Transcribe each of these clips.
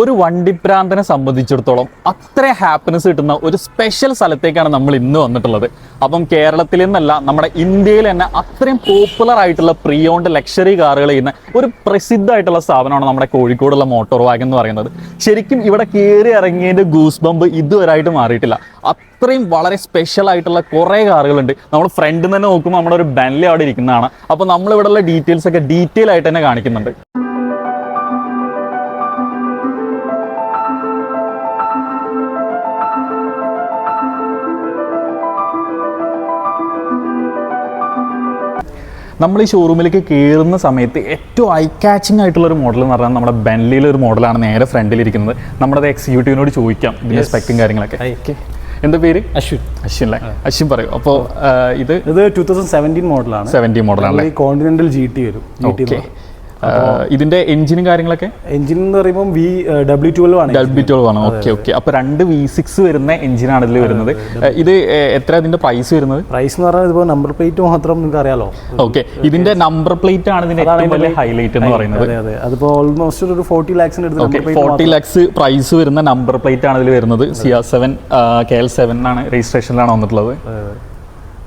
ഒരു വണ്ടിപ്രാന്തനെ സംബന്ധിച്ചിടത്തോളം അത്ര ഹാപ്പിനെസ് കിട്ടുന്ന ഒരു സ്പെഷ്യൽ സ്ഥലത്തേക്കാണ് നമ്മൾ ഇന്ന് വന്നിട്ടുള്ളത്. അപ്പം കേരളത്തിൽ നിന്നല്ല നമ്മുടെ ഇന്ത്യയിൽ തന്നെ അത്രയും പോപ്പുലർ ആയിട്ടുള്ള പ്രീ ഓൺഡ് ലക്ഷറി കാറുകൾ ചെയ്യുന്ന ഒരു പ്രസിദ്ധമായിട്ടുള്ള സ്ഥാപനമാണ് നമ്മുടെ കോഴിക്കോടുള്ള മോട്ടോർ വാഗൻ എന്ന് പറയുന്നത്. ശരിക്കും ഇവിടെ കയറി ഇറങ്ങിയതിന്റെ ഗൂസ് ബമ്പ് ഇതുവരായിട്ട് മാറിയിട്ടില്ല. അത്രയും വളരെ സ്പെഷ്യൽ ആയിട്ടുള്ള കുറേ കാറുകളുണ്ട്. നമ്മൾ ഫ്രണ്ടിൽ നിന്ന് തന്നെ നോക്കുമ്പോൾ നമ്മുടെ ഒരു ബെൻലി അവിടെ ഇരിക്കുന്നതാണ്. അപ്പോൾ നമ്മളിവിടെയുള്ള ഡീറ്റെയിൽസ് ഒക്കെ ഡീറ്റെയിൽ ആയിട്ട് തന്നെ കാണിക്കുന്നുണ്ട്. നമ്മൾ ഈ ഷോറൂമിലേക്ക് കയറുന്ന സമയത്ത് ഏറ്റവും ഐ കാച്ചിങ് ആയിട്ടുള്ള ഒരു മോഡൽ എന്ന് പറഞ്ഞാൽ നമ്മുടെ ബെൻലിയിലെ ഒരു മോഡലാണ് നേരെ ഫ്രണ്ടിലിരിക്കുന്നത് നമ്മുടെ എക്സിക്യൂട്ടീവിനോട് ചോദിക്കാം ഇതിന്റെ സ്പെക്ടും കാര്യങ്ങളൊക്കെ. എന്താ പേര്? അശ്വിൻ. അശ്വിൻ അല്ലേ? അശ്വിൻ പറയൂ. അപ്പോൾ ഇത് ഇത് ടൂ തൗസൻഡ് സെവന്റീൻ മോഡലാണ് സെവന്റീൻ മോഡലാണ് കോണ്ടിനെന്റൽ ജി ടി വരും. ഇതിന്റെ എഞ്ചിനും കാര്യങ്ങളൊക്കെ? എഞ്ചിൻ എന്ന് പറയുമ്പോൾ വി ഡബ്ല്യു ട്വൽവ് ആണ് ഡബിൾ ട്വൽവ് ആണ്. Okay okay. അപ്പോൾ രണ്ട് വി സിക്സ് വരുന്ന എഞ്ചിനാണ് ഇതിൽ വരുന്നത്. ഇത് എത്ര ഇതിന്റെ പ്രൈസ് വരുന്നത്? പ്രൈസ് എന്ന് പറഞ്ഞാൽ ഇപ്പോൾ നമ്പർ പ്ലേറ്റ് മാത്രം നിങ്ങൾക്ക് അറിയാലോ ഓക്കെ. ഇതിന്റെ നമ്പർ പ്ലേറ്റ് ആണ് ഇതിന്റെ ഏറ്റവും വലിയ ഹൈലൈറ്റ് എന്ന് പറയുന്നത്. അതെ അതെ. അതിപ്പോൾ ഓൾമോസ്റ്റ് ഒരു ഫോർട്ടി ലാക്സിന് അടുത്ത് ഫോർട്ടി ലാക്സ് പ്രൈസ് വരുന്ന നമ്പർ പ്ലേറ്റ് ആണ് ഇതിൽ വരുന്നത്. C R seven K L seven ആണ് രജിസ്ട്രേഷനിലാണ് വന്നിട്ടുള്ളത്.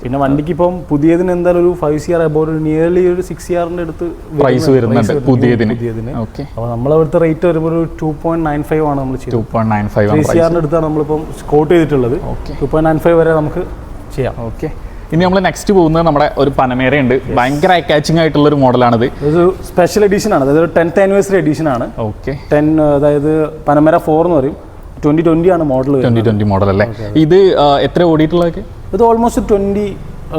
പിന്നെ വണ്ടിക്ക് ഇപ്പം പുതിയതിന് എന്തായാലും ഒരു ഫൈവ് സി ആർ നിയർലി ഒരു സിക്സ് ഇയറിന്റെ അടുത്ത് പ്രൈസ് വരുന്നുണ്ട്. പുതിയതിന്. അപ്പോൾ നമ്മളവിടുത്തെ റേറ്റ് വരുമ്പോൾ ഒരു ടു പോയിന്റ് നയൻ ഫൈവ് ആണ് നമ്മൾ two point nine five three C ആറിന്റെ അടുത്താണ് നമ്മളിപ്പം സ്കോട്ട് ചെയ്തിട്ടുള്ളത്. ടു പോയിന്റ് നയൻ ഫൈവ് വരെ നമുക്ക് ചെയ്യാം. ഓക്കെ ഇനി നമ്മൾ നെക്സ്റ്റ് പോകുന്നത് നമ്മുടെ ഒരു പനമേര ഉണ്ട്. ഭയങ്കര അറ്റാച്ചിങ് ആയിട്ടുള്ള ഒരു മോഡലാണിത്. ഒരു സ്പെഷ്യൽ എഡിഷൻ ആണ്. അതായത് ടെൻത്ത് ആനിവേഴ്സറി എഡിഷൻ ആണ്. ഓക്കെ ടെൻ അതായത് പനമേര ഫോർ എന്ന് പറയും. ട്വന്റി ട്വന്റി ആണ് മോഡൽ ട്വന്റി ട്വന്റി മോഡൽ അല്ലേ? ഇത് എത്ര ഓടിയിട്ടുള്ളതൊക്കെ? ഇത് ഓൾമോസ്റ്റ് ട്വന്റി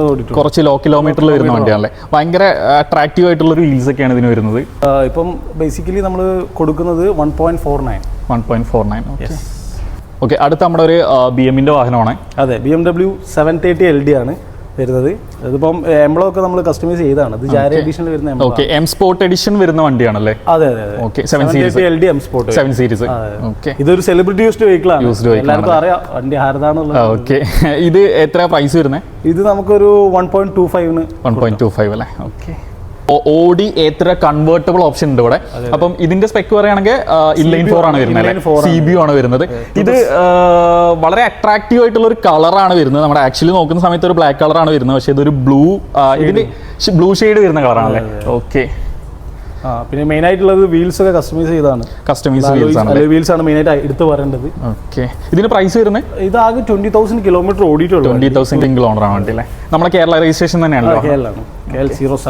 ഓടിട്ടുണ്ട് കുറച്ച് ലോ കിലോമീറ്ററിൽ വരുന്ന വണ്ടിയാണല്ലേ? ഭയങ്കര അട്രാക്റ്റീവ് ആയിട്ടുള്ള ഒരു ഒക്കെയാണ് ഇതിന് വരുന്നത്. ഇപ്പം ബേസിക്കലി നമ്മൾ കൊടുക്കുന്നത് one point four nine one point four nine okay okay അടുത്ത നമ്മുടെ ഒരു ബി എമ്മിന്റെ വാഹനമാണ്. അതെ B M W seven thirty L D ആണ്. വരുന്നത്. ഇതിപ്പം എംബ്ലം ഒക്കെ നമ്മൾ കസ്റ്റമൈസ് ചെയ്താണ് ഇത് ജാരി എഡിഷനിൽ വരുന്ന ഓക്കെ എം സ്പോർട്ട് എഡിഷൻ വരുന്ന വണ്ടിയാണല്ലേ. അതെ അതെ okay seven series L D M sport seven series okay ഇതൊരു സെലിബ്രിറ്റി യൂസ്ഡ് വെഹിക്കിൾ ആണ്. എല്ലാവർക്കും അറിയാം വണ്ടി ആരതാണുള്ളത് ഓക്കെ ഇത് എത്ര പ്രൈസ് വരുന്നത് ഇത് നമുക്കൊരു വൺ പോയിന്റ് ടു ഫൈവിന് വൺ പോയിന്റ് ടു ഫൈവ് അല്ലേ? ഓക്കെ ഓഡി ഏത്ര കൺവേർട്ടബിൾ ഓപ്ഷൻ ഉണ്ട് ഇവിടെ? അപ്പം ഇതിന്റെ സ്പെക്ക് പറയുകയാണെങ്കിൽ ഇൻലൈൻ ഫോർ ആണ് വരുന്നത് സി ബി ആണ് വരുന്നത്. ഇത് വളരെ അട്രാക്റ്റീവ് ആയിട്ടുള്ള ഒരു കളറാണ് വരുന്നത്. നമ്മുടെ ആക്ച്വലി നോക്കുന്ന സമയത്ത് ഒരു ബ്ലാക്ക് കളറാണ് വരുന്നത്. പക്ഷേ ഇതൊരു ബ്ലൂ ഇതിന് ബ്ലൂ ഷെയ്ഡ് വരുന്ന കളറാണല്ലേ ഓക്കെ പിന്നെ മെയിൻ ആയിട്ടുള്ളത് വീൽസ് ഒക്കെ കസ്റ്റമൈസ് ചെയ്താണ് കസ്റ്റമൈസ് വീൽസ് ആണ് വീൽസ് ആണ് മെയിൻ ആയിട്ട് എടുത്ത് പറയേണ്ടത് ഓക്കെ ഇതിന് പ്രൈസ് വരുന്നത് ഇത് ആകെ ട്വന്റി തൗസൻഡ് കിലോമീറ്റർ ഓടിയിട്ടുള്ളൂ. ട്വന്റി തൗസൻഡ് സിംഗിൾ ഓണർ ആണ് വണ്ടി അല്ലേ നമ്മുടെ കേരള രജിസ്ട്രേഷൻ തന്നെയാണ്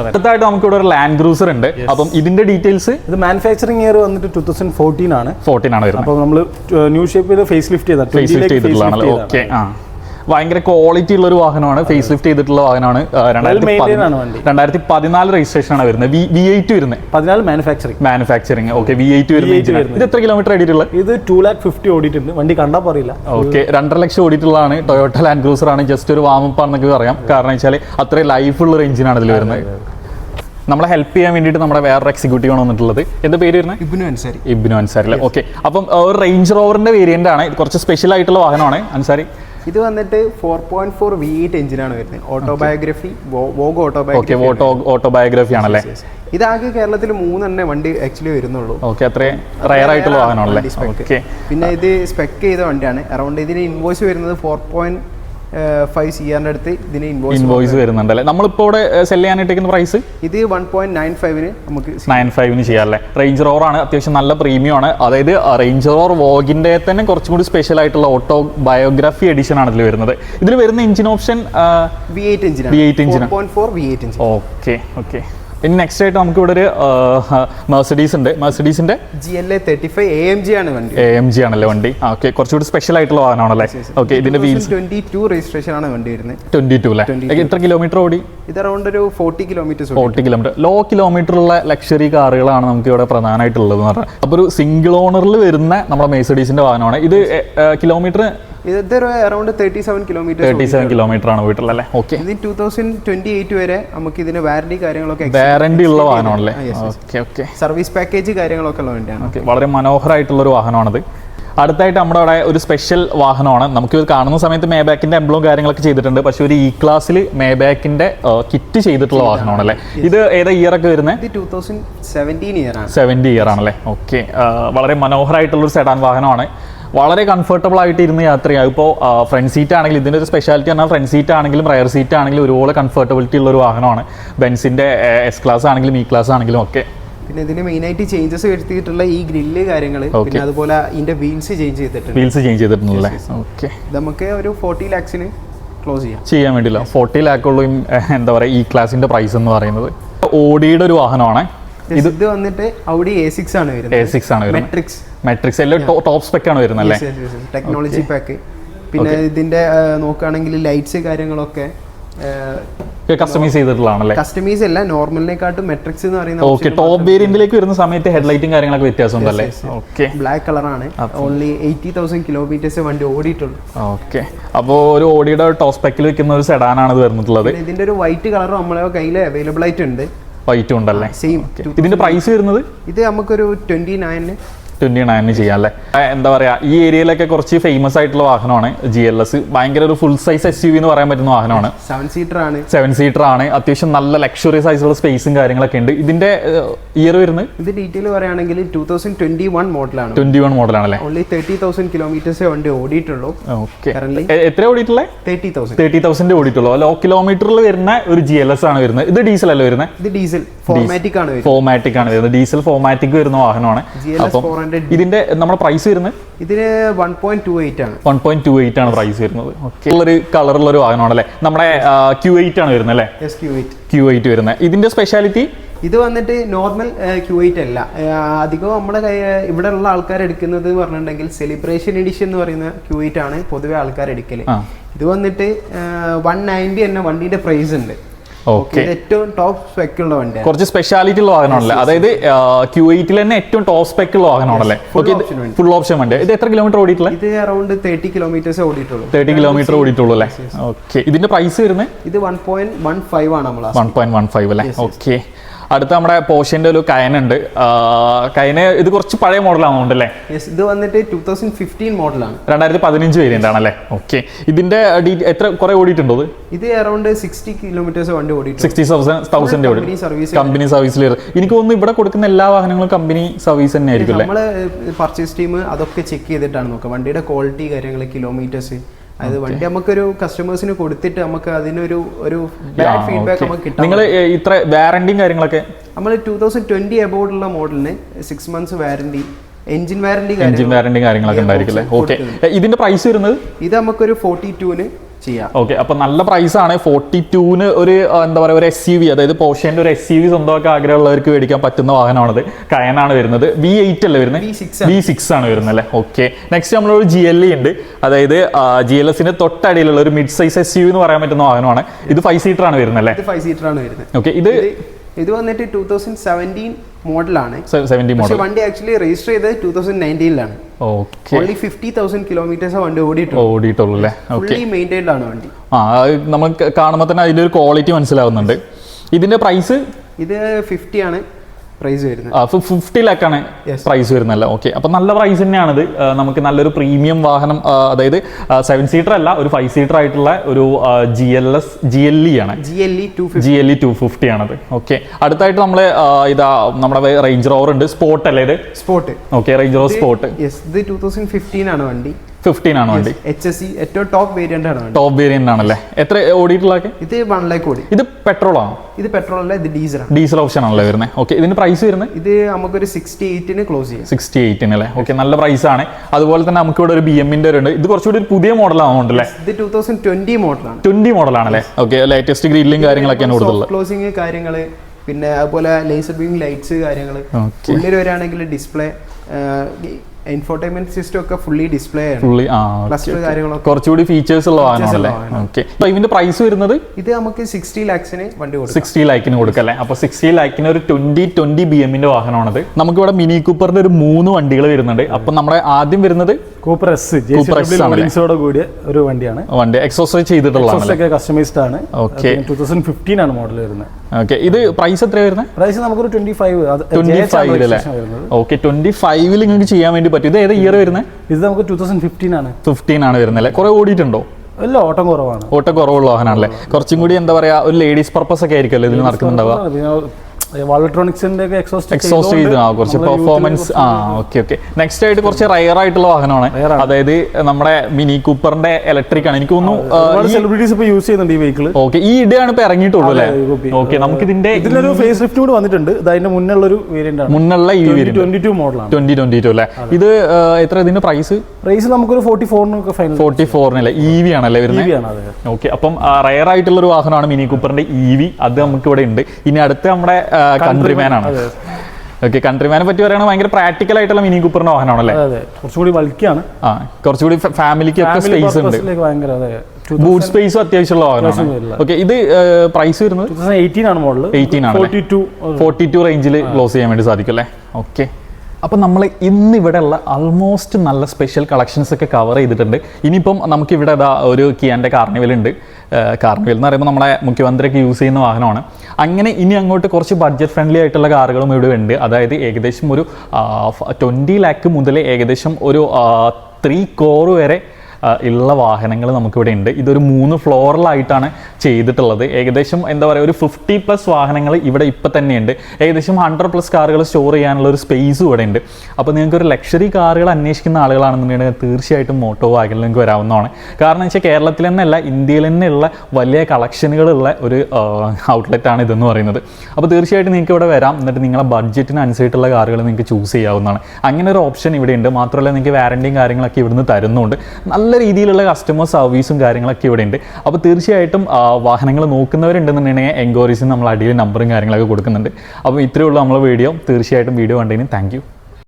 അടുത്തായിട്ട് നമുക്ക് ഇവിടെ ഒരു ലാൻഡ് ക്രൂസർ ഉണ്ട്. അപ്പം ഇതിന്റെ ഡീറ്റെയിൽസ് ഇത് മാനുഫാക്ചറിംഗ് ഇയർ വന്നിട്ട് ടൂ തൗസൻഡ് ഫോർട്ടീൻ ആണ്. ഫോർട്ടീൻ ആണ് വരുന്നത്. അപ്പോൾ നമ്മൾ ന്യൂ ഷേപ്പിൽ ഫേസ് ലിഫ്റ്റ് ചെയ്ത ഫേസ് ലിഫ്റ്റ് ചെയ്തിട്ടുള്ളതാണല്ലോ? ഓക്കെ ആ. ഭയങ്കര ക്വാളിറ്റി ഉള്ള ഒരു വാഹനമാണ്. ഫേസ് ലിഫ്റ്റ് ചെയ്തിട്ടുള്ള വാഹനമാണ്. രണ്ടായിരത്തി പതിനാല് രജിസ്ട്രേഷൻ ആണ് വരുന്നത്. വി എയ്റ്റ് വരുന്നത് പതിനാല് manufacturing manufacturing okay V eight വരുന്ന V8 engine ആണ്. വരുന്നത്. ഇത് എത്ര കിലോമീറ്റർ ഓടിയിട്ടുള്ളത്? ഇത് ടു ലാക്ക് ഫിഫ്റ്റി ഓടിയിട്ടുണ്ട്. വണ്ടി കണ്ടാൽ പറയില്ല. ഓക്കെ രണ്ടര ലക്ഷം ഓടിയിട്ടുള്ളതാണ്. ടൊയോട്ട ലാൻഡ് ക്രൂസർ ആണ്. ജസ്റ്റ് ഒരു വാമപ്പ് ആണെന്നൊക്കെ പറയാം. കാരണം വെച്ചാൽ അത്രയും ലൈഫ് ഉള്ള ഒരു എഞ്ചിനാണ് ഇതിൽ വരുന്നത്. നമ്മളെ ഹെൽപ്പ് ചെയ്യാൻ വേണ്ടിയിട്ട് നമ്മുടെ വേറൊരു എക്സിക്യൂട്ടീവ് ആണ് വന്നിട്ടുള്ളത്. എന്താ പേര് വരുന്നത്? ഇബിനു അൻസാരി. ഇബിനു അൻസാരി ഓക്കെ അപ്പം ഒരു റേഞ്ച് റോവറിന്റെ വേരിയന്റ് ആണ്. ഇത് കുറച്ച് സ്പെഷ്യൽ ആയിട്ടുള്ള വാഹനമാണ്. അൻസാരി ഇത് വന്നിട്ട് four point four V eight എഞ്ചിനാണ് വരുന്നത്. Autobiography Vogue autobiography auto autobiography ആണല്ലേ? ഇതാകെ കേരളത്തിൽ മൂന്നെണ്ണേ വണ്ടി ആക്ച്വലി വരുന്നുള്ളൂ. ഓക്കെ അത്രയും റയർ ആയിട്ടുള്ള വാഹനമാണല്ലേ? പിന്നെ ഇത് സ്പെക്ക് ചെയ്ത വണ്ടിയാണ്. അറൗണ്ട് ഇതിന് ഇൻവോയ്സ് വരുന്നത് ഫോർ പോയിന്റ് ഫൈവ് സി ആറിന്റെ അടുത്ത് ഇതിന് ഇൻവോയ്സ് ഇൻവോയ്സ് വരുന്നുണ്ടല്ലേ നമ്മളിപ്പോൾ ഇവിടെ സെൽ ചെയ്യാനായിട്ടേക്കുന്ന പ്രൈസ് ഇത് വൺ പോയിന്റ് നയൻ ഫൈവിന് നമുക്ക് നയൻ ഫൈവിന് ചെയ്യാമല്ലേ റേഞ്ച് ആണ് അത്യാവശ്യം നല്ല പ്രീമിയം ആണ്. അതായത് റേഞ്ച് റോർ വോഗിന്റെ തന്നെ കുറച്ചും കൂടി സ്പെഷ്യൽ ആയിട്ടുള്ള ഓട്ടോ ബയോഗ്രാഫി എഡിഷൻ ആണ് ഇതിൽ വരുന്നത്. ഇതിൽ വരുന്ന engine option V eight engine V8 engine ആണ്. Point four V eight engine okay okay ഇനി നെക്സ്റ്റ് ആയിട്ട് നമുക്ക് ഇവിടെ ഒരു മെർസഡീസ് ഉണ്ട്. മെർസഡീസിന്റെ G L A thirty five A M G ആണ് വണ്ടി. എ എം ജി ആണല്ലേ വണ്ടി? ഓക്കെ കുറച്ചുകൂടി സ്പെഷ്യൽ ആയിട്ടുള്ള വാഹനമാണല്ലേ? ഓക്കെ ഇതിന്റെ വീൽസ് ട്വന്റി ടു രജിസ്ട്രേഷൻ ആണ് വണ്ടി വരുന്നത്. ട്വന്റി ടു അല്ലേ എത്ര കിലോമീറ്റർ ഓടി? ഇത് അറൗണ്ട് ഒരു forty kilometres forty kilometre low kilometre ഉള്ള ലക്ഷറി കാറുകളാണ് നമുക്ക് ഇവിടെ പ്രധാനമായിട്ടുള്ളത് എന്ന് പറഞ്ഞാൽ. അപ്പോൾ ഒരു സിംഗിൾ ഓണറിൽ വരുന്ന നമ്മുടെ മേസഡീസിന്റെ വാഹനമാണ്. ഇത് കിലോമീറ്റർ ഇതൊരു around thirty seven kilometre thirty seven kilometre ആണ് പോയിട്ടുള്ളത് അല്ലേ ഓക്കെ ഇത് ടൂ തൗസൻഡ് ട്വന്റി എയ്റ്റ് വരെ നമുക്ക് ഇതിന് വാറണ്ടി കാര്യങ്ങളൊക്കെ വാറണ്ടി ഉള്ള വാഹനമാണല്ലേ? ഓക്കെ ഓക്കെ സർവീസ് പാക്കേജ് കാര്യങ്ങളൊക്കെ ഉള്ള വണ്ടിയാണ്. വളരെ മനോഹരമായിട്ടുള്ള ഒരു വാഹനമാണത്. അടുത്തായിട്ട് നമ്മുടെ അവിടെ ഒരു സ്പെഷ്യൽ വാഹനമാണ്. നമുക്ക് ഇത് കാണുന്ന സമയത്ത് മേബാക്കിന്റെ എംബ്ലവും കാര്യങ്ങളൊക്കെ ചെയ്തിട്ടുണ്ട്. പക്ഷേ ഒരു ഇ ക്ലാസ്സിൽ മേബാക്കിന്റെ കിറ്റ് ചെയ്തിട്ടുള്ള വാഹനമാണ് അല്ലേ ഇത് ഏതാ ഇയർ ഒക്കെ വരുന്നത്? സെവന്റി ഇയർ ആണല്ലേ? ഓക്കെ വളരെ മനോഹരമായിട്ടുള്ള ഒരു സെഡാൻ വാഹനമാണ്. വളരെ കംഫർട്ടബിൾ ആയിട്ട് ഇരുന്ന് യാത്ര ചെയ്യാം ഇപ്പോൾ ഫ്രണ്ട് സീറ്റ് ആണെങ്കിൽ ഇതിന്റെ ഒരു സ്പെഷ്യാലിറ്റി പറഞ്ഞാൽ ഫ്രണ്ട് സീറ്റ് ആണെങ്കിലും റയർ സീറ്റ് ആണെങ്കിലും ഒരുപോലെ കംഫർട്ടബിലിറ്റി ഉള്ള ഒരു വാഹനമാണ്. ബെൻസിന്റെ എസ് ക്ലാസ് ആണെങ്കിലും ഇ ക്ലാസ് ആണെങ്കിലും ഒക്കെ. പിന്നെ ഇതിന് മെയിൻ ആയിട്ട് ചേഞ്ചസ് വരുത്തിയിട്ടുള്ള ഈ ഗ്രില്ല് കാര്യങ്ങൾ പിന്നെ അതുപോലെ ഇതിന്റെ വീൽസ് ചേഞ്ച് ചെയ്തിട്ടുണ്ട്. വീൽസ് ചേഞ്ച് ചെയ്തിട്ടുണ്ടല്ലേ ഓക്കെ നമുക്ക് ഒരു ഫോർട്ടി ലാക്സിന് ക്ലോസ് ചെയ്യാം. ചെയ്യാൻ വേണ്ടിയില്ല. ഫോർട്ടി ലാക്കുള്ള എന്താ പറയുക ഇ ക്ലാസിന്റെ പ്രൈസ് എന്ന് പറയുന്നത്. ഓടിയുടെ ഒരു വാഹനമാണ്. ഇത് വന്നിട്ട് ഔഡി എ സിക്സ് ആണ് എ വരുന്നത് സിക്സ് ആണ് മെട്രിക്സ് മെട്രിക്സ് എല്ലാം ടോപ്പ് സ്പെക്ക് ആണ് വരുന്നത് അല്ലേ? ടെക്നോളജി പാക്ക് പിന്നെ ഇതിന്റെ നോക്കുകയാണെങ്കിൽ ലൈറ്റ്സ് കാര്യങ്ങളൊക്കെ കസ്റ്റമൈസ് ചെയ്തിട്ടുള്ളതാണല്ലേ? കസ്റ്റമൈസ് അല്ല നോർമലിനെക്കാട്ടും മെട്രിക്സ് എന്ന് പറയുന്നത് ഓക്കെ ടോപ്പ് വേരിയന്റിലേക്ക് വരുന്ന സമയത്ത് ഹെഡ്ലൈറ്റും കാര്യങ്ങളൊക്കെ വ്യത്യാസം ഉണ്ടല്ലേ ഓക്കെ ബ്ലാക്ക് കളറാണ് ഓൺലി എയ്റ്റി തൗസൻഡ് കിലോമീറ്റേഴ്സ് വണ്ടി ഓടിയിട്ടുള്ളൂ. ഓക്കെ അപ്പോൾ ഒരു ഓഡിയുടെ ടോസ്പെക്കിൽ സ്പെക്കിൽ വെക്കുന്ന ഒരു സെഡാനാണ് ഇത് വരുന്നിട്ടുള്ളത്. ഇതിന്റെ ഒരു വൈറ്റ് കളർ നമ്മളെ കയ്യിൽ അവൈലബിൾ ആയിട്ടുണ്ട്. വൈറ്റും ഉണ്ടല്ലേ? സെയിം ഇതിന്റെ പ്രൈസ് വരുന്നത്? ഇത് നമുക്കൊരു ട്വന്റി നയന് ട്വന്റി നയനിന് ചെയ്യാം അല്ലേ എന്താ പറയുക ഈ ഏരിയയിലൊക്കെ കുറച്ച് ഫേമസ് ആയിട്ടുള്ള വാഹനമാണ് ജി എൽ എസ് ഭയങ്കര ഒരു ഫുൾ സൈസ് എസ് യു എന്ന് പറയാൻ പറ്റുന്ന വാഹനമാണ്. സെവൻ സീറ്റർ ആണ്. സെവൻ സീറ്റർ ആണ്. അത്യാവശ്യം നല്ല ലക്ഷറി സൈസുള്ള സ്പേസും കാര്യങ്ങളൊക്കെ ഉണ്ട്. ഇതിന്റെ ഇയർ വരുന്നത്? ഇത് ഡീറ്റെയിൽ പറയുകയാണെങ്കിൽ ടൂ തൗസൻഡ് ട്വന്റി വൺ മോഡലാണ് ട്വന്റി വൺ മോഡലാണല്ലേ ഓൺലി തേർട്ടി തൗസൻഡ് കിലോമീറ്റേഴ്സ് വണ്ടി ഓടിയിട്ടുള്ളൂ. ഓക്കെ എത്ര ഓടിയിട്ടുള്ളത് തേർട്ടി തൗസൻഡ് തേർട്ടി തൗസൻഡ് ഓടിയിട്ടുള്ളൂ. ലോ കിലോമീറ്ററിൽ വരുന്ന ഒരു ജി എൽ എസ് ആണ് വരുന്നത്. ഇത് ഡീസൽ അല്ലേ വരുന്നത്? ഇത് ഡീസൽ ഫോർമാറ്റിക് ആണ് ഫോർമാറ്റിക് ആണ് വരുന്നത്. ഡീസൽ ഫോർമാറ്റിക് വരുന്ന വാഹനമാണ്. അപ്പം ഹൺഡ്രഡ് ഇതിന്റെ നമ്മുടെ പ്രൈസ് വരുന്നത്? ഇതിന് വൺ പോയിന്റ് ടു എയ്റ്റ് ആണ്. വൺ പോയിന്റ് ടു എയ്റ്റ് ആണ് പ്രൈസ് വരുന്നത്. ഉള്ളൊരു കളറുള്ള ഒരു വാഹനമാണ് അല്ലേ നമ്മുടെ ക്യൂ എയ്റ്റ് ആണ് വരുന്നത് അല്ലേ? S Q eight Q eight വരുന്നത്. ഇതിന്റെ സ്പെഷ്യാലിറ്റി ഇത് വന്നിട്ട് നോർമൽ ക്യൂ എയ്റ്റ് അല്ല. അധികവും നമ്മുടെ ഇവിടെ ഉള്ള ആൾക്കാർ എടുക്കുന്നത് പറഞ്ഞിട്ടുണ്ടെങ്കിൽ സെലിബ്രേഷൻ എഡിഷൻ എന്ന് പറയുന്ന ക്യൂ എയ്റ്റ് ആണ് പൊതുവെ ആൾക്കാർ എടുക്കൽ. ഇത് വന്നിട്ട് വൺ നയന്റി തന്നെ വണ്ടിയുടെ പ്രൈസ് ഉണ്ട്. ഏറ്റവും ടോപ്പ് സ്പെക്ക് ഉള്ള വണ്ടി കുറച്ച് സ്പെഷ്യാലിറ്റി ഉള്ള വാഹനമാണല്ലേ? അതായത് ക്യൂ എയ്റ്റിൽ തന്നെ ഏറ്റവും ടോപ്പ് സ്പെക്ക് ഉള്ള വാഹനമാണല്ലേ? ഓക്കെ ഫുൾ ഓപ്ഷൻ വണ്ടി. ഇത് എത്ര കിലോമീറ്റർ ഓടിയിട്ടുള്ളത് ഇത് അറൗണ്ട് തേർട്ടി കിലോമീറ്റേഴ്സ് ഓടിയിട്ടുള്ളൂ. തേർട്ടി കിലോമീറ്റർ ഓടിയിട്ടുള്ളൂ അല്ലേ? ഓക്കെ ഇതിന്റെ പ്രൈസ് വരുന്നത്? ഇത് വൺ പോയിന്റ് വൺ ഫൈവ് ആണ് നമ്മൾ വൺ പോയിന്റ് വൺ ഫൈവ് അല്ലേ? ഓക്കെ അടുത്ത നമ്മുടെ പോഷന്റെ ഒരു കയനുണ്ട് കയന് ഇത് കുറച്ച് പഴയ മോഡലാണെന്നുണ്ട് അല്ലേ ഇത് വന്നിട്ട് ടൂ തൗസൻഡ് ഫിഫ്റ്റീൻ മോഡലാണ് രണ്ടായിരത്തി പതിനഞ്ച് വേരിയന്റ് ആണല്ലേ? ഓക്കെ ഇതിന്റെ എത്ര കുറെ ഓടിയിട്ടുണ്ടോ ഇത്? അറൗണ്ട് സിക്സ്റ്റി കിലോമീറ്റേഴ്സ് വണ്ടി ഓടിയിട്ടുണ്ട്. സിക്സ്റ്റി തൗസൻഡ് ഓടി സർവീസ് കമ്പനി സർവീസിൽ എനിക്ക് തോന്നുന്നു ഇവിടെ കൊടുക്കുന്ന എല്ലാ വാഹനങ്ങളും കമ്പനി സർവീസ് തന്നെ ആയിരിക്കും നമ്മൾ നമ്മൾ പർച്ചേസ് ടീം അതൊക്കെ ചെക്ക് ചെയ്തിട്ടാണ് നോക്കുക. വണ്ടിയുടെ ക്വാളിറ്റി കാര്യങ്ങൾ കിലോമീറ്റേഴ്സ് അതായത് വണ്ടി നമുക്കൊരു കസ്റ്റമേഴ്സിന് കൊടുത്തിട്ട് നമുക്ക് അതിനൊരു ഒരു ബാഡ് ഫീഡ്ബാക്ക് നമുക്ക് കിട്ടും നിങ്ങൾ ഇത്ര വാറണ്ടിയും കാര്യങ്ങളൊക്കെ? നമ്മൾ ടൂ തൗസൻഡ് ട്വന്റി ഉള്ള മോഡലിന് six months warranty engine warranty engine warranty കാര്യങ്ങളൊക്കെ ഉണ്ടായിരിക്കും അല്ലേ? ഓക്കെ ഇതിന്റെ പ്രൈസ് വരുന്നത്? ഇത് നമുക്കൊരു ഫോർട്ടി ടൂന് ചെയ്യാം. ഓക്കെ അപ്പൊ നല്ല പ്രൈസ് ആണ്. ഫോർട്ടി ടൂന് ഒരു എന്താ പറയുക ഒരു എസ് യു വി അതായത് പോഷന്റെ ഒരു എസ് യു വി സ്വന്തമൊക്കെ ആഗ്രഹമുള്ളവർക്ക് മേടിക്കാൻ പറ്റുന്ന വാഹനമാണത്. കയനാണ് വരുന്നത്. വി എയ്റ്റ് അല്ലേ വരുന്നത്? V6 വി സിക്സ് ആണ് വരുന്നത് അല്ലേ? ഓക്കെ നെക്സ്റ്റ് നമ്മളൊരു ജി എൽ ഇ ഉണ്ട്. അതായത് ജി എൽ എസിന്റെ തൊട്ടടിയിലുള്ള ഒരു മിഡ് സൈസ് എസ് യു എന്ന് പറയാൻ പറ്റുന്ന വാഹനമാണ്. ഇത് ഫൈവ് സീറ്റർ ആണ് വരുന്നത് അല്ലേ? ഫൈവ് സീറ്റർ ആണ് വരുന്നത്. ഓക്കെ ഇത് ഇത് വന്നിട്ട് ടൂ തൗസൻഡ് സെവന്റീൻ മോഡലാണ്. വണ്ടി ആക്ച്വലി രജിസ്റ്റർ ചെയ്തത് ടൂ തൗസൻഡ് നയന്റീനിലാണ് ഓൺലി ഫിഫ്റ്റി തൗസൻഡ് കിലോമീറ്റേഴ്സ് വണ്ടി ഓടിയിട്ടുള്ളൂ. ഓടിയിട്ടുള്ളൂ അല്ലേ ഫുള്ളി മെയിന്റൈൻഡ് ആണ് വണ്ടി. ആ നമ്മൾ കാണുമ്പോൾ തന്നെ അതിന്റെ ഒരു ക്വാളിറ്റി മനസ്സിലാവുന്നുണ്ട്. ഇതിന്റെ പ്രൈസ് ഇത് ഫിഫ്റ്റി ആണ്. പ്രൈസ് വരുന്നത്. ഫിഫ്റ്റി ആണ് പ്രൈസ് വരുന്നല്ല? ഓക്കെ അപ്പൊ നല്ല പ്രൈസ് തന്നെയാണിത്. ആ, നമുക്ക് നല്ലൊരു പ്രീമിയം വാഹനം അതായത് സെവൻ സീറ്റർ അല്ല ഒരു ഫൈവ് സീറ്റർ ആയിട്ടുള്ള ഒരു G L S G L E ആണ്. G L E two G L E two fifty ആണത്. ഓക്കെ അടുത്തായിട്ട് നമ്മൾ ഇതാ നമ്മുടെ റേഞ്ച് റോവർ ഉണ്ട്. സ്പോട്ട് അല്ലേ ഇത്? Sport okay Range Rover sport S ഇത് ടൂ തൗസൻഡ് ഫിഫ്റ്റീൻ ആണ് വണ്ടി. ഫിഫ്റ്റീൻ ആണ് വണ്ടി. എച്ച് എസ് ഏറ്റവും ടോപ്പ് വേരിയന്റ് ആണ് ടോപ്പ് വേരിയന്റ് ആണല്ലേ? എത്ര ഓടിയിട്ടുള്ള ഇത് വൺ ലാക്ക് ഓടി. ഇത് പെട്രോൾ ആണോ? ഇത് പെട്രോൾ അല്ല ഇത് ഡീസൽ ഡീസൽ ഓപ്ഷൻ ആണല്ലേ വരുന്നത് ഓക്കെ ഇതിന്റെ പ്രൈസ് വരുന്നത് ഇത് നമുക്കൊരു സിക്സ്റ്റി എയ്റ്റിന് ക്ലോസ് ചെയ്യാം. സിക്സ്റ്റി എയ്റ്റിന് അല്ലേ? ഓക്കെ നല്ല പ്രൈസ് ആണ്. അതുപോലെ തന്നെ നമുക്ക് ഇവിടെ ഒരു ബി എമ്മിന്റെ ഒരു ഉണ്ട്. ഇത് കുറച്ചുകൂടി ഒരു പുതിയ മോഡൽ ആവുന്നുണ്ടല്ലേ ഇത് ടൂ തൗസൻഡ് ട്വന്റി മോഡലാണ് ട്വന്റി മോഡലാണല്ലേ ഓക്കെ ലേറ്റസ്റ്റ് ഗ്രില്ലും കാര്യങ്ങളൊക്കെയാണ് കൊടുത്തുള്ളത് ക്ലോസിംഗ് കാര്യങ്ങൾ പിന്നെ അതുപോലെ ലേസർ ബീം ലൈറ്റ്സ് കാര്യങ്ങൾ ഉള്ളിൽ വരാണെങ്കിൽ ഡിസ്പ്ലേ ഇൻഫോർടൈൻമെന്റ് സിസ്റ്റം ഒക്കെ ഫുള്ളി ഡിസ്പ്ലേ ആണ്. ഫുള്ളി കുറച്ചുകൂടി ഫീച്ചേഴ്സ് ഉള്ള വാഹനമാണല്ലേ? ഉള്ള വാഹനം. ഓക്കെ അപ്പൊ ഇതിന്റെ പ്രൈസ് വരുന്നത്? ഇത് നമുക്ക് സിക്സ്റ്റി ലാക്സിന് വണ്ടി കൊടുക്കും. സിക്സ്റ്റി ലാക്കിന് കൊടുക്കല്ലേ അപ്പൊ സിക്സ്റ്റി ലാക്കിന് ഒരു ട്വന്റി ട്വന്റി ബി എമ്മിന്റെ വാഹനമാണത്. നമുക്ക് ഇവിടെ മിനി കൂപ്പറിന്റെ ഒരു മൂന്ന് വണ്ടികൾ വരുന്നുണ്ട്. അപ്പൊ നമ്മുടെ ആദ്യം വരുന്നത് കൂപ്പർ എസ് Cooper S കൂടിയ ഒരു വണ്ടിയാണ്. വണ്ടി. എക്സോസൈസ് ചെയ്തിട്ടുള്ള കസ്റ്റമൈസ്ഡ് ആണ്. Okay. ടൂ തൗസൻഡ് ഫിഫ്റ്റീൻ ആണ് മോഡൽ വരുന്നത്. ഓക്കെ ഇത് പ്രൈസ് എത്ര വരുന്നത്? പ്രൈസ് നമുക്കൊരു ട്വന്റി ഫൈവ് ട്വന്റി ഫൈവ് അല്ലേ? ഓക്കെ ട്വന്റി ഫൈവിൽ നിങ്ങൾക്ക് ചെയ്യാൻ വേണ്ടി പറ്റും. ഇത് ഏത് ഇയർ വരുന്നത്? ഇത് നമുക്ക് ടൂ തൗസൻഡ് ഫിഫ്റ്റീൻ ആണ്. ഫിഫ്റ്റീൻ ആണ് വരുന്നത് അല്ലേ? കുറെ ഓടിയിട്ടുണ്ടോ? അല്ല ഓട്ടം കുറവാണ്. ഓട്ട കുറവുള്ള വാഹനമാണല്ലേ? കുറച്ചും കൂടി എന്താ പറയാ ഒരു ലേഡീസ് പർപ്പസ് ഒക്കെ ആയിരിക്കുമല്ലോ ഇതിൽ നടക്കുന്നുണ്ടാവുക? എക്സോസ്റ്റ് ചെയ്ത് ആ കുറച്ച് പെർഫോമൻസ് ആ ഓക്കെ ഓക്കെ നെക്സ്റ്റ് ആയിട്ട് കുറച്ച് റയർ ആയിട്ടുള്ള വാഹനമാണ്. അതായത് നമ്മുടെ മിനി കൂപ്പറിന്റെ ഇലക്ട്രിക് ആണ്. എനിക്ക് തോന്നുന്നു സെലിബ്രിറ്റീസ് ഇപ്പൊ യൂസ് ചെയ്യുന്നുണ്ട് ഈ വെഹിക്കിൾ ഓക്കെ ഈ ഇടയാണ് ഇപ്പൊ ഇറങ്ങിയിട്ടുള്ളൂ അല്ലേ? ഓക്കെ നമുക്ക് ഇതിന്റെ ഇതിലൊരു ഫേസ് ലിഫ്റ്റ് കൂടി വന്നിട്ടുണ്ട്. ഇത് അതിന്റെ മുന്നുള്ള ഒരു വേരിയന്റ് ആണ്. മുന്നുള്ള ഈ ട്വന്റി ടു മോഡലാണ് ട്വന്റി ട്വന്റി ടു അല്ലേ? ഇത് എത്ര ഇതിന്റെ പ്രൈസ് പ്രൈസ് നമുക്കൊരു ഫോർട്ടി ഫോറിനൊക്കെ ഫൈനൽ ഫോർട്ടി ഫോറിനല്ലേ ഇ വി ആണല്ലേ വരുന്നത്? ഓക്കെ അപ്പം റയർ ആയിട്ടുള്ള ഒരു വാഹനമാണ് മിനി കൂപ്പറിന്റെ ഇ വി അത് നമുക്ക് ഇവിടെ ഉണ്ട്. ഇനി അടുത്ത നമ്മുടെ കൺട്രിമാൻ ആണ്. ഓക്കെ കൺട്രിമാനെ പറ്റി പറയുകയാണെങ്കിൽ ഭയങ്കര പ്രാക്ടിക്കൽ ആയിട്ടുള്ള മിനി കൂപ്പറിന്റെ വാഹനമാണല്ലേ? അതെ കുറച്ചുകൂടി ആ കുറച്ചുകൂടി ഫാമിലിക്ക് ഒക്കെ സ്പേസ് ഉണ്ട്. ബൂട്ട് സ്പേസും അത്യാവശ്യമുള്ള വാഹനമാണ്. ഓക്കെ ഇത് പ്രൈസ് വരുന്നത്? എയ്റ്റീൻ ആണ് മോഡൽ 18 ആണ് ഫോർട്ടി ടു റേഞ്ചിൽ ക്ലോസ് ചെയ്യാൻ വേണ്ടി സാധിക്കും അല്ലേ? ഓക്കെ അപ്പം നമ്മൾ ഇന്ന് ഇവിടെ ഉള്ള ആൾമോസ്റ്റ് നല്ല സ്പെഷ്യൽ കളക്ഷൻസ് ഒക്കെ കവർ ചെയ്തിട്ടുണ്ട്. ഇനിയിപ്പം നമുക്കിവിടെ ഇതാ ഒരു കിയാന്റെ കാർണിവൽ ഉണ്ട് കാർണിവൽ എന്ന് പറയുമ്പോൾ നമ്മളെ മുഖ്യമന്ത്രിയൊക്കെ യൂസ് ചെയ്യുന്ന വാഹനമാണ്. അങ്ങനെ ഇനി അങ്ങോട്ട് കുറച്ച് ബഡ്ജറ്റ് ഫ്രണ്ട്ലി ആയിട്ടുള്ള കാറുകളും ഇവിടെ ഉണ്ട്. അതായത് ഏകദേശം ഒരു ട്വന്റി ലാക്ക് മുതൽ ഏകദേശം ഒരു ത്രീ കോർ വരെ ഉള്ള വാഹനങ്ങൾ നമുക്കിവിടെ ഉണ്ട്. ഇതൊരു മൂന്ന് ഫ്ലോറിലായിട്ടാണ് ചെയ്തിട്ടുള്ളത്. ഏകദേശം എന്താ പറയുക ഒരു ഫിഫ്റ്റി പ്ലസ് വാഹനങ്ങൾ ഇവിടെ ഇപ്പം തന്നെയുണ്ട് ഏകദേശം ഹൺഡ്രഡ് പ്ലസ് കാറുകൾ സ്റ്റോർ ചെയ്യാനുള്ള ഒരു സ്പേസും ഇവിടെ ഉണ്ട്. അപ്പോൾ നിങ്ങൾക്ക് ഒരു ലക്ഷറി കാറുകൾ അന്വേഷിക്കുന്ന ആളുകളാണെന്നുണ്ടെങ്കിൽ തീർച്ചയായിട്ടും മോട്ടോ വാഗനിൽ നിങ്ങൾക്ക് വരാവുന്നതാണ്. കാരണം വെച്ചാൽ കേരളത്തിൽ തന്നെയല്ല ഇന്ത്യയിൽ തന്നെയുള്ള വലിയ കളക്ഷനുകളുള്ള ഒരു ഔട്ട്ലെറ്റ് ആണ് ഇതെന്ന് പറയുന്നത്. അപ്പോൾ തീർച്ചയായിട്ടും നിങ്ങൾക്ക് ഇവിടെ വരാം. എന്നിട്ട് നിങ്ങളുടെ ബഡ്ജറ്റിന് അനുസരിച്ചുള്ള കാറുകൾ നിങ്ങൾക്ക് ചൂസ് ചെയ്യാവുന്നതാണ്. അങ്ങനെ ഒരു ഓപ്ഷൻ ഇവിടെ ഉണ്ട്. മാത്രമല്ല നിങ്ങൾക്ക് വാറണ്ടിയും കാര്യങ്ങളൊക്കെ ഇവിടുന്ന് തരുന്നുണ്ട്. നല്ല രീതിയിലുള്ള കസ്റ്റമർ സർവീസും കാര്യങ്ങളൊക്കെ ഇവിടെ ഉണ്ട് അപ്പോൾ തീർച്ചയായിട്ടും വാഹനങ്ങൾ നോക്കുന്നവരുണ്ടെന്നുണ്ടെങ്കിൽ എൻക്വയറീസിന് നമ്മൾ അടിയിൽ നമ്പറും കാര്യങ്ങളൊക്കെ കൊടുക്കുന്നുണ്ട്. അപ്പോൾ ഇത്രയേ ഉള്ളൂ നമ്മളെ വീഡിയോ തീർച്ചയായിട്ടും വീഡിയോ കണ്ടതിന് താങ്ക്